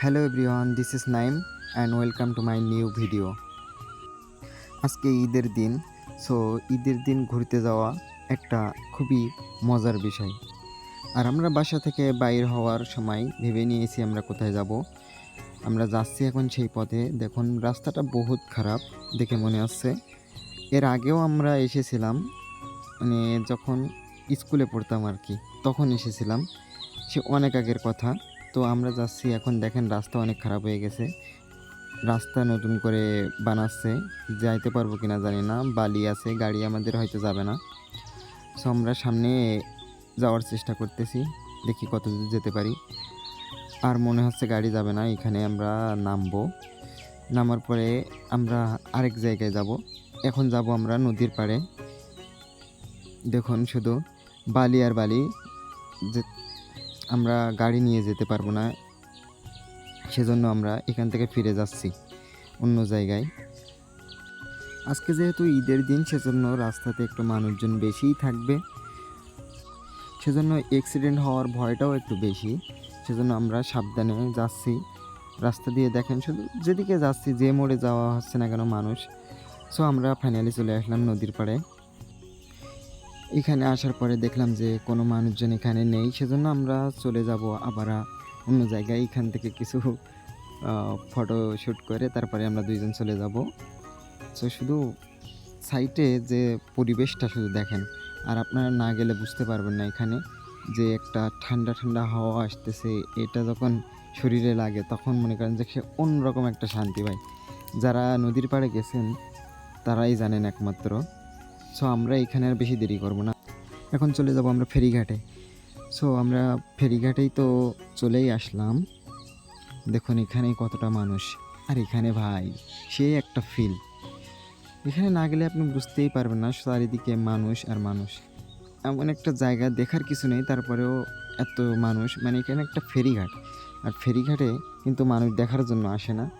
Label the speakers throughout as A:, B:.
A: Hello everyone this is Naim and welcome to my new video আজকে ঈদের দিন so ঈদের দিন ঘুরতে যাওয়া একটা খুবই মজার বিষয়। আর আমরা বাসা থেকে বাইর হওয়ার সময় ভেবে নিয়েছি আমরা কোথায় যাব। আমরা যাচ্ছি এখন সেই পথে, দেখুন রাস্তাটা বহুত খারাপ দেখে মনে হচ্ছে। এর আগেও আমরা এসেছিলাম মানে যখন স্কুলে পড়তাম আর কি, তখন এসেছিলাম। সে অনেক আগের কথা। তো আমরা যাচ্ছি, এখন দেখেন রাস্তা অনেক খারাপ হয়ে গেছে। রাস্তা নতুন করে বানাচ্ছে, যাইতে পারব কিনা জানি না, বালি আছে, গাড়ি আমাদের হয়তো যাবে না। সো আমরা সামনে যাওয়ার চেষ্টা করতেছি, দেখি কত দূর যেতে পারি। আর মনে হচ্ছে গাড়ি যাবে না, এখানে আমরা নামবো। নামার পরে আমরা আরেক জায়গায় যাব। এখন যাব আমরা নদীর পাড়ে। দেখুন শুধু বালি আর বালি যে আমরা গাড়ি নিয়ে যেতে পারব না। সেজন্য আমরা এখান থেকে ফিরে যাচ্ছি অন্য জায়গায়। আজকে যেহেতু ঈদের দিন, সেজন্য রাস্তাতে একটু মানুষজন বেশিই থাকবে। সেজন্য অ্যাক্সিডেন্ট হওয়ার ভয়টাও একটু বেশি। সেজন্য আমরা সাবধানে যাচ্ছি। রাস্তা দিয়ে দেখেন, শুধু যেদিকে যাচ্ছি, যে মোড়ে যাওয়া হচ্ছে না কেন মানুষ। সো আমরা ফাইনালি চলে আসলাম নদীর পাড়ে। এখানে আসার পরে দেখলাম যে কোনো মানুষজন এখানে নেই, সেজন্য আমরা চলে যাব আবার অন্য জায়গায়। এখান থেকে কিছু ফটো শ্যুট করে তারপরে আমরা দুইজন চলে যাব। তো শুধু সাইটে যে পরিবেশটা শুধু দেখেন, আর আপনারা না গেলে বুঝতে পারবেন না এখানে যে একটা ঠান্ডা ঠান্ডা হাওয়া আসতেছে, এটা যখন শরীরে লাগে তখন মনে করেন যে সে অন্যরকম একটা শান্তি পায় যারা নদীর পাড়ে গেছেন, তারাই জানেন একমাত্র সো আমরা এখানে আর বেশি দেরি করব না। এখন চলে যাব আমরা ফেরিঘাটে। সো আমরা ফেরিঘাটেই তো চলেই আসলাম। দেখুন, এখানে কতটা মানুষ। আর এখানে ভাই, সে একটা ফিল এখানে না গেলে আপনি বুঝতেই পারবেন না চারিদিকে মানুষ আর মানুষ। এমন একটা জায়গা দেখার কিছু নেই, তারপরেও এত মানুষ। মানে এখানে একটা ফেরিঘাট। আর ফেরিঘাটে কিন্তু মানুষ দেখার জন্য আসে না।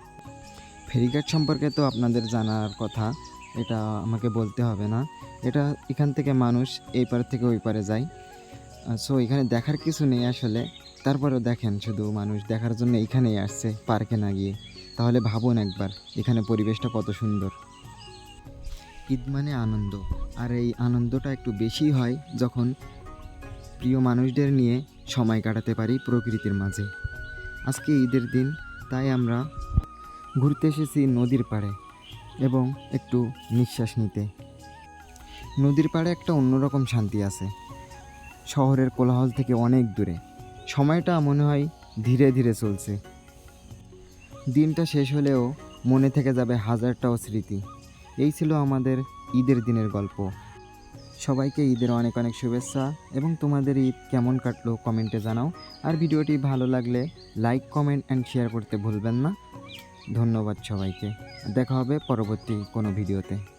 A: ফেরিঘাট সম্পর্কে তো আপনাদের জানার কথা। এটা আমাকে বলতে হবে না। এটা এখান থেকে মানুষ এই পার থেকে ওই পারে যায়। সো এখানে দেখার কিছু নেই আসলে। তারপরেও দেখেন শুধু মানুষ দেখার জন্য এখানেই আসছে, পার্কে না গিয়ে। তাহলে ভাবুন একবার, এখানে পরিবেশটা কত সুন্দর। ঈদ মানে আনন্দ। আর এই আনন্দটা একটু বেশি হয় যখন প্রিয় মানুষদের নিয়ে সময় কাটাতে পারি প্রকৃতির মাঝে। আজকে ঈদের দিন, তাই আমরা ঘুরতে এসেছি নদীর পাড়ে। এবং একটু নিঃশ্বাস নিতে। নদীর পাড়ে একটা অন্যরকম শান্তি আছে। শহরের কোলাহল থেকে অনেক দূরে। সময়টা মনে হয় ধীরে ধীরে চলছে। দিনটা শেষ হলেও মনে থেকে যাবে হাজারটাও স্মৃতি। এই ছিল আমাদের ঈদের দিনের গল্প। সবাইকে ঈদের অনেক অনেক শুভেচ্ছা এবং তোমাদের ঈদ কেমন কাটলো কমেন্টে জানাও। আর ভিডিওটি ভালো লাগলে লাইক, কমেন্ট অ্যান্ড শেয়ার করতে ভুলবেন না। ধন্যবাদ সবাইকে। দেখা হবে পরবর্তী কোনো ভিডিওতে।